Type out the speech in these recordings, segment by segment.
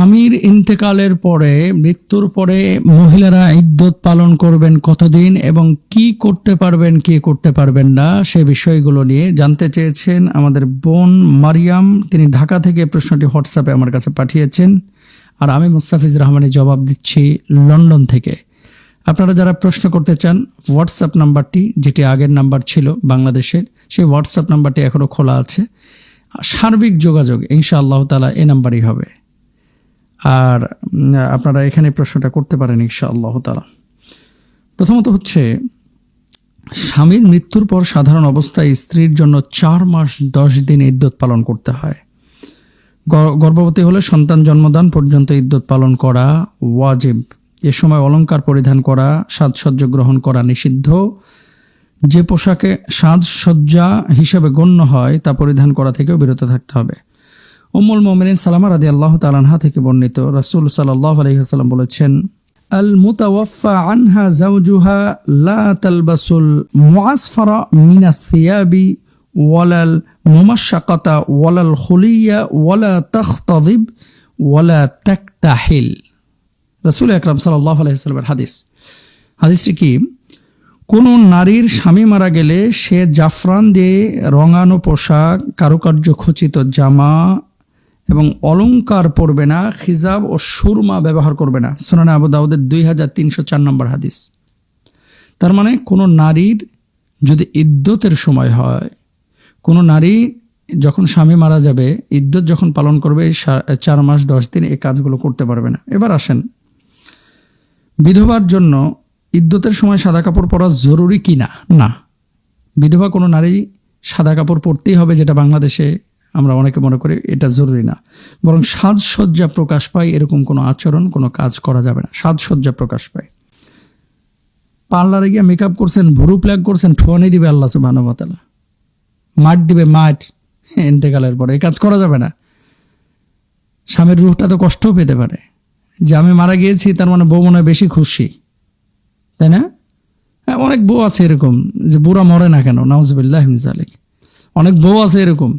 স্বামীর ইন্তেকালের পরে, মৃত্যুর পরে মহিলারা ইদ্যত পালন করবেন কতদিন এবং কি করতে পারবেন, কি করতে পারবেন না, সে বিষয়গুলো নিয়ে জানতে চেয়েছেন আমাদের বোন মারিয়াম। তিনি ঢাকা থেকে প্রশ্নটি হোয়াটসঅ্যাপে আমার কাছে পাঠিয়েছেন। আর আমি মুস্তাফিজ রহমানের জবাব দিচ্ছি লন্ডন থেকে। আপনারা যারা প্রশ্ন করতে চান, হোয়াটসঅ্যাপ নাম্বারটি, যেটি আগের নাম্বার ছিল বাংলাদেশের, সেই হোয়াটসঅ্যাপ নাম্বারটি এখনও খোলা আছে। সার্বিক যোগাযোগ ইনশাআল্লাহ তালা এই নাম্বারই হবে। আর আপনারা এখানে প্রশ্নটা করতে পারেন ইনশাআল্লাহ তালা প্রথমত হচ্ছে, স্বামীর মৃত্যুর পর সাধারণ অবস্থায় স্ত্রীর জন্য চার মাস দশ দিন ইদ্যত পালন করতে হয়। গর্ভবতী হলে সন্তান জন্মদান পর্যন্ত ইদ্যত পালন করা ওয়াজিব। এ সময় অলংকার পরিধান করা, সাজসজ্জা গ্রহণ করা নিষিদ্ধ। যে পোশাকে সাজসজ্জা হিসেবে গণ্য হয়, তা পরিধান করা থেকেও বিরত থাকতে হবে। উম্মুল মোমিনিন সালামা রাদি আল্লাহ তালানহা থেকে বর্ণিত রাসূল সাল্লাহ আলহিহাস্লাম বলেছেন আল মুতাওয়াফা আনহা জাউজুহা লা তালবাসুল মুআসফারা মিনা সিয়াবি ওয়ালাল মুমাশশাকাতা ওয়ালাল খুলিয়া ওয়ালা তাখতাদিব ওয়ালা তাকতাহিল। রাসূল আকরাম সাল্লাল্লাহু আলাইহি সাল্লামের হাদিস। হাদিসটি কি? কোনো নারীর স্বামী মারা গেলে সে জাফরান দিয়ে রঙানো পোশাক, কারুকার্য খচিত জামা এবং অলংকার পরবে না খিজাব ও সুরমা ব্যবহার করবে না। সোনানা আবু দাউদের দুই হাজার তিনশো চার নম্বর হাদিস। তার মানে কোনো নারীর যদি ইদ্যতের সময় হয়, কোনো নারী যখন স্বামী মারা যাবে, ইদ্যত যখন পালন করবে চার মাস, দশ দিন এই কাজগুলো করতে পারবে না। এবার আসেন, বিধবার জন্য ইদ্যতের সময় সাদা কাপড় পরা জরুরি কি না? না। বিধবা কোনো নারী সাদা কাপড় পরতেই হবে, যেটা বাংলাদেশে আমরা অনেকে মনে করি এটা জরুরি না। বরং সাজসজ্জা প্রকাশ পায় এরকম কোনো আচরণ, কোনো কাজ করা যাবে না। সাজসজ্জা প্রকাশ পায়। পার্লারে গিয়ে মেকআপ করছেন, ভুরু প্ল্যাগ করছেন ঠোয়ানি দিবে আল্লাহ সুবাহানুভাতালা মাঠ দিবে মাঠ। ইন্তেকালের পরে। এই কাজ করা যাবে না। স্বামীর রুহটা তো কষ্টও পেতে পারে। যে আমি মারা গিয়েছি, তার মানে বউ মনে বেশি খুশি। তাই না? হ্যাঁ অনেক বউ আছে এরকম। যে বুড়া মরে না কেন? নাউজবিল্লাহ মিজালিক অনেক বউ আছে এরকম।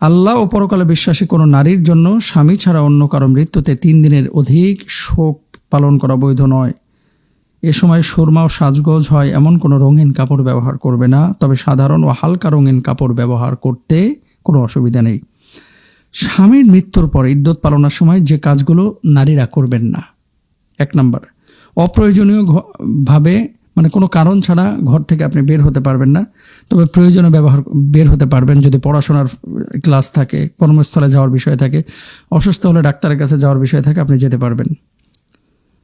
আল্লাহ ও পরকালে বিশ্বাসী কোনো নারীর জন্য স্বামী ছাড়া অন্য কারও মৃত্যুতে তিন দিনের অধিক শোক পালন করা বৈধ নয়। এ সময় সুরমা ও সাজগোজ হয়, এমন কোনো রঙিন কাপড় ব্যবহার করবে না, তবে সাধারণ ও হালকা রঙিন কাপড় ব্যবহার করতে কোনো অসুবিধা নেই। স্বামীর মৃত্যুর পর ইদ্যত পালনের সময় যে কাজগুলো নারীরা করবেন না। এক নম্বর অপ্রয়োজনীয় ঘ- ভাবে মানে কোনো কারণ ছাড়া ঘর থেকে আপনি বের হতে পারবেন না। তবে প্রয়োজনে ব্যবহার বের হতে পারবেন যদি পড়াশোনার ক্লাস থাকে, কর্মস্থলে যাওয়ার বিষয় থাকে, অসুস্থ হলে ডাক্তারের কাছে যাওয়ার বিষয় থাকে, আপনি যেতে পারবেন।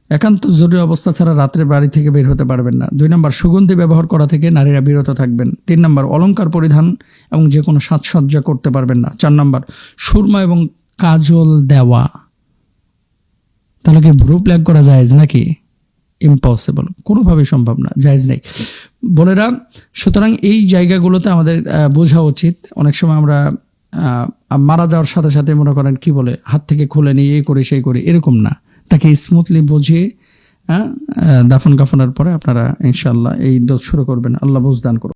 একান্ত জরুরি অবস্থা ছাড়া রাত্রে বাড়ি থেকে বের হতে পারবেন না। দুই নম্বর, সুগন্ধি ব্যবহার করা থেকে নারীরা বিরত থাকবেন। তিন নম্বর, অলংকার পরিধান এবং যে কোনো সাজসজ্জা করতে পারবেন না। চার নম্বর, সুরমা এবং কাজল দেওয়া। তাহলে কি ভ্রু প্ল্যাগ করা যায় নাকি? ইম্পসিবল কোনোভাবেই সম্ভব না জায়জ নেই। বোনেরা সুতরাং এই জায়গাগুলোতে আমাদের বোঝা উচিত। অনেক সময় আমরা মারা যাওয়ার সাথে সাথে মনে করেন কি বলে হাত থেকে খুলে নিয়ে এ করে সেই করে এরকম না। তাকে স্মুথলি বুঝিয়ে হ্যাঁ, দাফন কাফনের পরে আপনারা ইনশাল্লাহ এই দোষ শুরু করবেন। আল্লাহ বুঝদান করুন